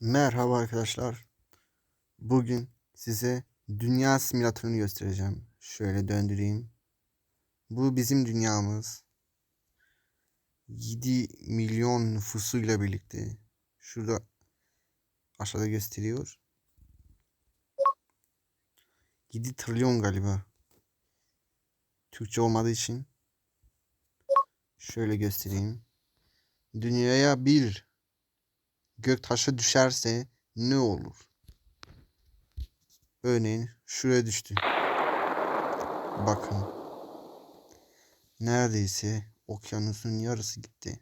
Merhaba arkadaşlar. Bugün size dünya simülatörünü göstereceğim. Şöyle döndüreyim. Bu bizim dünyamız. 7 milyon nüfusuyla birlikte. Şurada aşağıda gösteriyor. 7 trilyon galiba. Türkçe olmadığı için şöyle göstereyim. Dünyaya bir göktaşı düşerse ne olur? Örneğin şuraya düştü. Bakın. Neredeyse okyanusun yarısı gitti.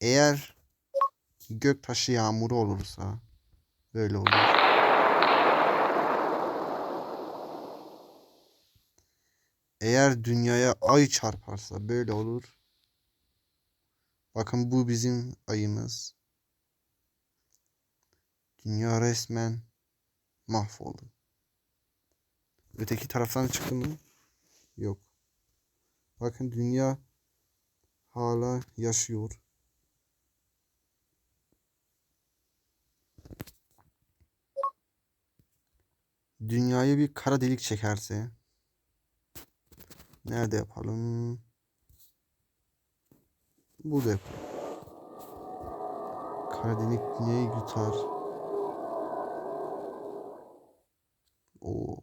Eğer göktaşı yağmuru olursa böyle olur. Eğer dünyaya ay çarparsa böyle olur. Bakın bu bizim ayımız. Dünya resmen mahvoldu. Öteki taraftan çıktı mı? Yok. Bakın dünya hala yaşıyor. Dünyayı bir kara delik çekerse nerede yapalım? Burada yapalım. Kara delik dünyayı yutar. Oo.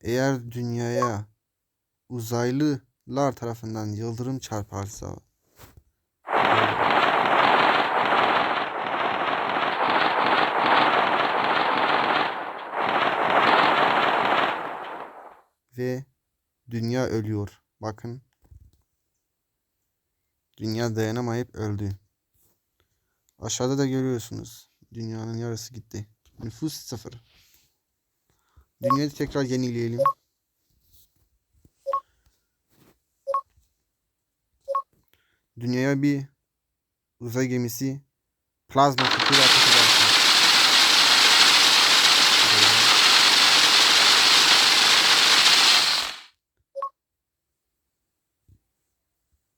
Eğer dünyaya uzaylılar tarafından yıldırım çarparsa ve dünya ölüyor. Bakın. Dünya dayanamayıp öldü. Aşağıda da görüyorsunuz. Dünyanın yarısı gitti. Nüfus sıfır. Dünyayı tekrar yenileyelim. Dünyaya bir uzay gemisi plazma kutuyla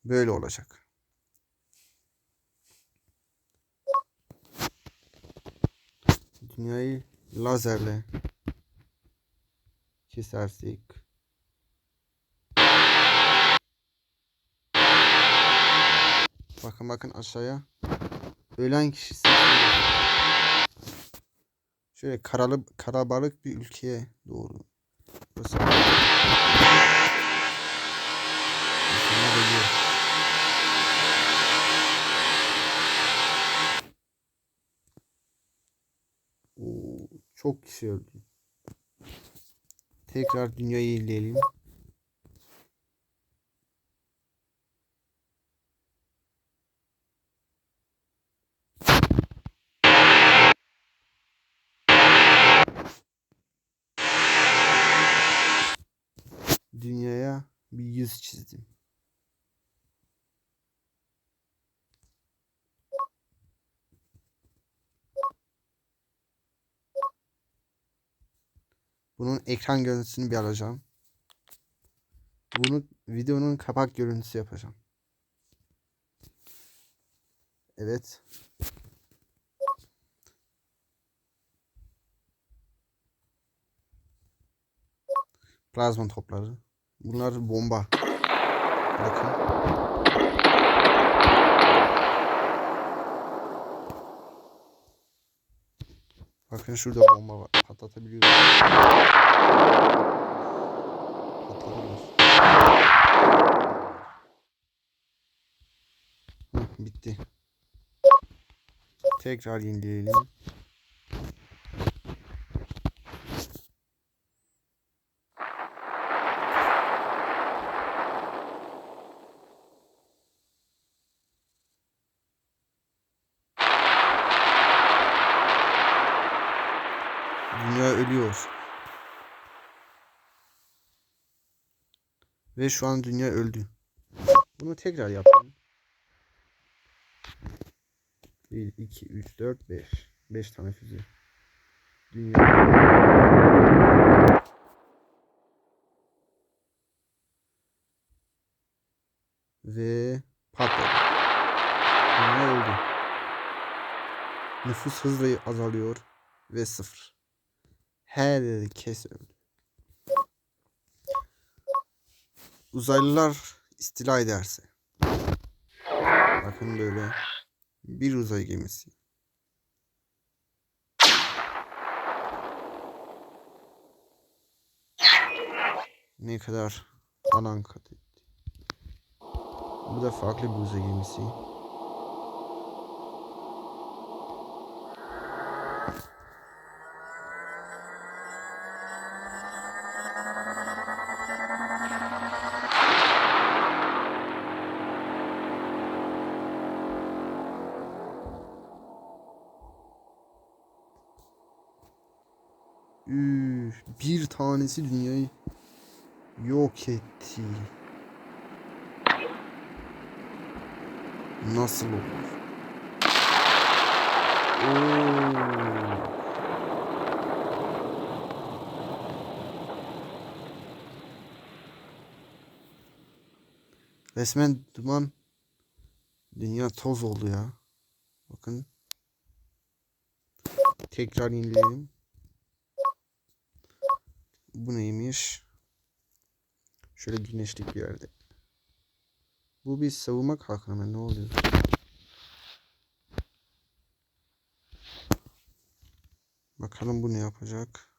Böyle olacak. Dünyayı lazerle kesersek Bakın bakın aşağıya ölen kişi seçiliyor. Şöyle karalı karabalık bir ülkeye doğru. Burası. Çok kişi öldü. Tekrar dünyayı ilerleyelim. Dünyaya bir yüz çizdim. Bunun ekran görüntüsünü bir alacağım. Bunu videonun kapak görüntüsü yapacağım. Evet. Plazma topları. Bunlar bomba. Bakın. Bakın şurada bomba var. Patlatabiliyoruz. Patlatabiliyoruz. Hı, bitti. Tekrar yenileyelim. Dünya ölüyor. Ve şu an dünya öldü. Bunu tekrar yapalım. 1, 2, 3, 4, 5. 5 tane füze. Dünya. Ve patladı. Dünya öldü. Nüfus hızla azalıyor. Ve sıfır. Herkes öldü. Uzaylılar istila ederse. Bakın böyle. Bir uzay gemisi. Ne kadar alan kat etti. Bu da farklı bir uzay gemisi. Tanesi dünyayı yok etti. Nasıl olur? Oo. Resmen duman dünya toz oldu ya. Bakın. Tekrar yenileyelim. Bu neymiş? Şöyle güneşlik bir yerde. Bu bir savunma kalkanı? Ne oluyor? Bakalım bu ne yapacak?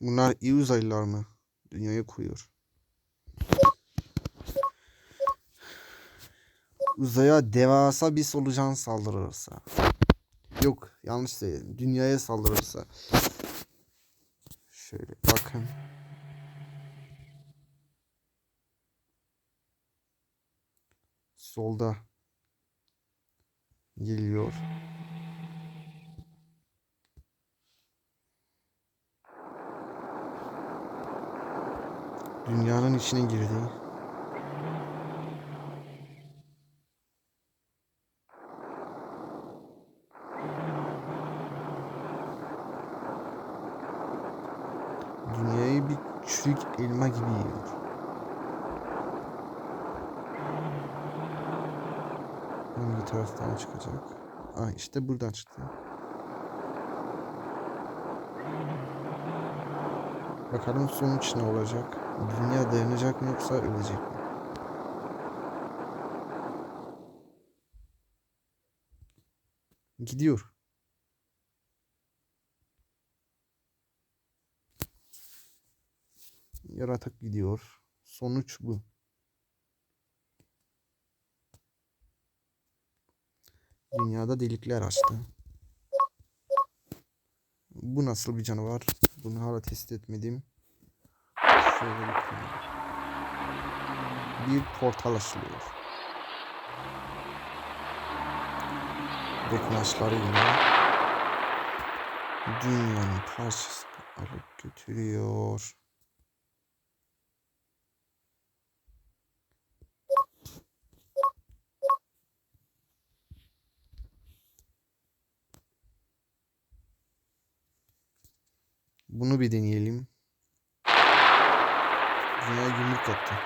Bunlar iyi uzaylılar mı? Dünyayı kuruyor. Uzaya devasa bir solucan saldırırsa. Yok yanlış söyledim. Dünyaya saldırırsa. Şöyle bakın. Solda geliyor. Dünyanın içine girdi. Dünyayı çürük elma gibi yiyor. Hangi taraftan çıkacak? Aa işte buradan çıktı. Bakalım sonuç ne olacak? Dünya dayanacak mı yoksa ölecek mi? Gidiyor. Yaratık gidiyor. Sonuç bu. Dünyada delikler açtı. Bu nasıl bir canavar? Bunu hala test etmedim. Şöyle bakayım. Bir portal açılıyor. Dokunaçları yine dünyanın parçasını alıp götürüyor. Bunu bir deneyelim. Dünya yumruk attı.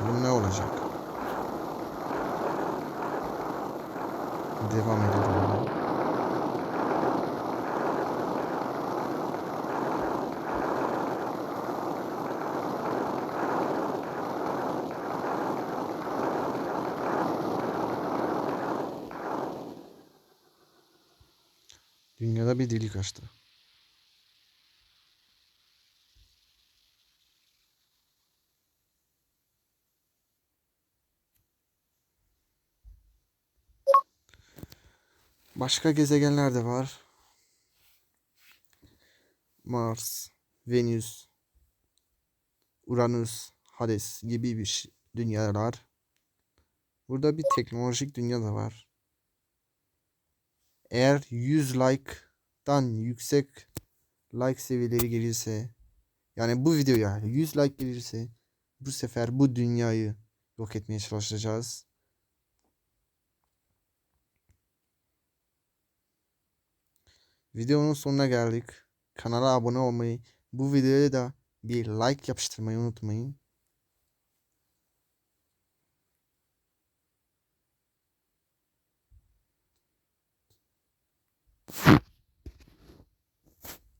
Bakalım ne olacak. Devam edelim. Dünyada bir delik açtı. Başka gezegenler de var. Mars, Venüs, Uranüs, Hades gibi bir dünyalar. Burada bir teknolojik dünya da var. Eğer 100 like'dan yüksek like seviyeleri gelirse yani bu videoya 100 like gelirse bu sefer bu dünyayı yok etmeye çalışacağız. Videonun sonuna geldik. Kanala abone olmayı, bu videoya da bir like yapıştırmayı unutmayın.